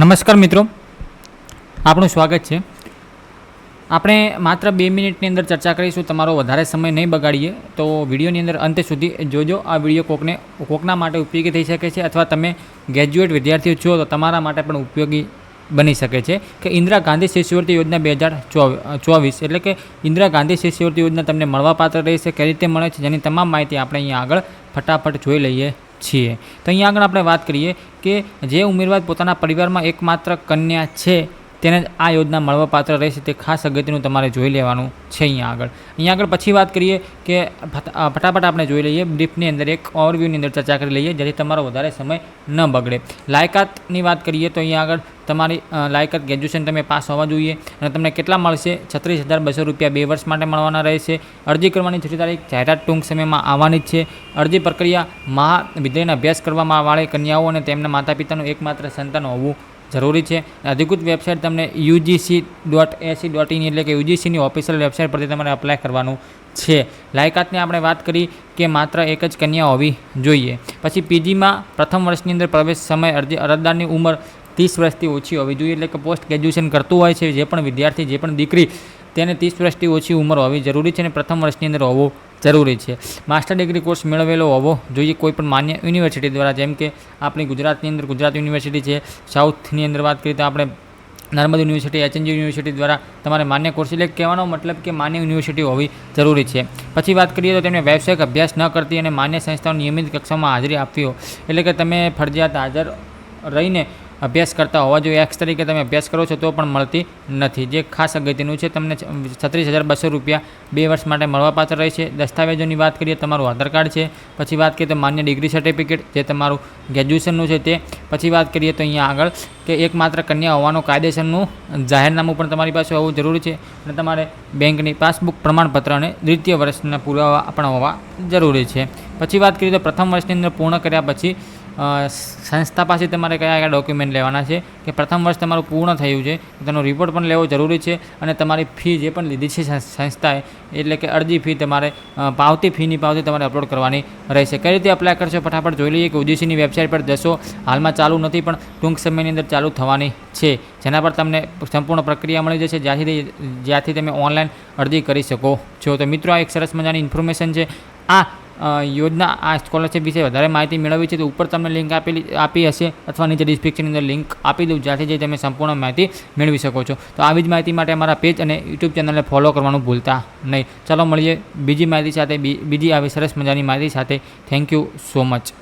નમસ્કાર મિત્રો. આપણું સ્વાગત છે. આપણે માત્ર બે મિનિટની અંદર ચર્ચા કરીશું, તમારો વધારે સમય નહીં બગાડીએ. તો વિડીયોની અંદર અંત સુધી જોજો, આ વીડિયો કોકને, કોકના માટે ઉપયોગી થઈ શકે છે અથવા તમે ગ્રેજ્યુએટ વિદ્યાર્થીઓ છો, તો તમારા માટે પણ ઉપયોગી બની શકે છે કે ઇન્દિરા ગાંધી શિષ્યવૃત્તિ યોજના બે હજાર ચોવીસ, એટલે કે ઇન્દિરા ગાંધી શિષ્યવૃત્તિ યોજના તમને મળવાપાત્ર રહેશે કઈ રીતે મળે છે, જેની તમામ માહિતી આપણે અહીંયા આગળ ફટાફટ જોઈ લઈએ. છીએ. તો અહીંયા આગળ આપણે વાત કરીએ કે જે ઉમેદવાર પોતાના પરિવારમાં એકમાત્ર કન્યા છે તેને આ યોજના મળવાપાત્ર રહેશે તે ખાસ અગત્યનું તમારે જોઈ લેવાનું છે અહીંયા આગળ. અહીંયા આગળ પછી વાત કરીએ કે ફટ- ફટાફટ આપણે જોઈ લઈએ બ્રીફની અંદર એક ઓવરવ્યૂની અંદર ચર્ચા કરી લઈએ જેથી તમારો વધારે સમય ન બગડે. લાયકાતની વાત કરીએ તો અહીંયા આગળ તમારી લાયકાત ગ્રેજ્યુએશન તમે પાસ હોવા જોઈએ અને તમને કેટલા મળશે? છત્રીસ હજાર બસો રૂપિયા બે વર્ષ માટે મળવાના રહેશે. અરજી કરવાની છઠ્ઠી તારીખ જાહેરાત ટૂંક સમયમાં આવવાની જ છે. અરજી પ્રક્રિયા મહાવિદ્યાલયના અભ્યાસ કરવામાં વાળી કન્યાઓ અને તેમના માતા પિતાનું એકમાત્ર સંતાન હોવું જરૂરી છે. અધિકૃત વેબસાઇટ તમને UGC dot AC dot in એટલે કે યુજીસીની ઓફિશિયલ વેબસાઇટ પરથી તમારે અપ્લાય કરવાનું છે. લાયકાતની આપણે વાત કરી કે માત્ર એક જ કન્યા હોવી જોઈએ. પછી પીજીમાં પ્રથમ વર્ષની અંદર પ્રવેશ સમય અરજી, અરજદારની ઉંમર ત્રીસ વર્ષથી ઓછી હોવી જોઈએ એટલે કે પોસ્ટ ગ્રેજ્યુએશન કરતું હોય છે જે પણ વિદ્યાર્થી, જે પણ દીકરી તેને ત્રીસ વર્ષથી ઓછી ઉંમર હોવી જરૂરી છે અને પ્રથમ વર્ષની અંદર હોવો જરૂરી છે. માસ્ટર ડિગ્રી કોર્સ મેળવેલો હોવો જોઈએ કોઈ પણ માન્ય યુનિવર્સિટી દ્વારા. જેમ કે આપણી ગુજરાતની અંદર ગુજરાત યુનિવર્સિટી છે. સાઉથની અંદર વાત કરીએ તો આપણે નર્મદ યુનિવર્સિટી એચએનજી યુનિવર્સિટી દ્વારા તમારે માન્ય કોર્સ એટલે કહેવાનો મતલબ કે માન્ય યુનિવર્સિટી હોવી જરૂરી છે. પછી વાત કરીએ તો તેમને વ્યવસાયિક અભ્યાસ ન કરતી અને માન્ય સંસ્થાઓ નિયમિત કક્ષામાં હાજરી આપવી એટલે કે તમે ફરજિયાત હાજર રહીને અભ્યાસ કરતા હોવા જોઈએ. એક્સ તરીકે તમે અભ્યાસ કરો છો તો પણ મળતી નથી. જે ખાસ અગત્યનું છે, તમને છત્રીસ હજાર બસો રૂપિયા બે વર્ષ માટે મળવાપાત્ર રહેશે દસ્તાવેજોની વાત કરીએ, તમારું આધાર કાર્ડ છે. પછી વાત કરીએ તો માન્ય ડિગ્રી સર્ટિફિકેટ, જે તમારું ગ્રેજ્યુએશનનું છે તે. પછી વાત કરીએ તો અહીંયા આગળ કે એકમાત્ર કન્યા હોવાનું કાયદેસરનું જાહેરનામું પણ તમારી પાસે હોવું જરૂરી છે અને તમારે બેંકની પાસબુક પ્રમાણપત્ર અને દ્વિતીય વર્ષના પુરાવા પણ હોવા જરૂરી છે. પછી વાત કરીએ તો પ્રથમ વર્ષની અંદર પૂર્ણ કર્યા પછી સંસ્થા પાસે તમારે કયા કયા ડોક્યુમેન્ટ લેવાના છે કે પ્રથમ વર્ષ તમારું પૂર્ણ થયું છે તેનો રિપોર્ટ પણ લેવો જરૂરી છે અને તમારી ફી જે પણ લીધી છે સંસ્થાએ, એટલે કે અરજી ફી તમારે પાવતી ફીની પાવતી તમારે અપલોડ કરવાની રહેશે. કઈ રીતે અપ્લાય કરશો ફટાફટ જોઈ લઈએ કે ઉજીસીની વેબસાઇટ પર જશો. હાલમાં ચાલુ નથી, પણ ટૂંક સમયની અંદર ચાલુ થવાની છે. જેના પર તમને સંપૂર્ણ પ્રક્રિયા મળી જશે. જ્યાંથી જ્યાંથી તમે ઓનલાઈન અરજી કરી શકો છો. તો મિત્રો, આ એક સરસ મજાની ઇન્ફોર્મેશન છે. આ યોજના આ સ્કોલરશિપ વિશે વધારે માહિતી મેળવવી છે તો ઉપર તમને લિંક આપેલી, આપી હશે અથવા નીચે ડિસ્ક્રિપ્શનની અંદર લિંક આપી દઉં જ્યાંથી જઈ તમે સંપૂર્ણ માહિતી મેળવી શકો છો. તો આવી જ માહિતી માટે અમારા પેજ અને યુટ્યુબ ચેનલને ફોલો કરવાનું ભૂલતા નહીં. ચાલો મળીએ બીજી માહિતી સાથે બીજી આવી સરસ મજાની માહિતી સાથે. Thank you so much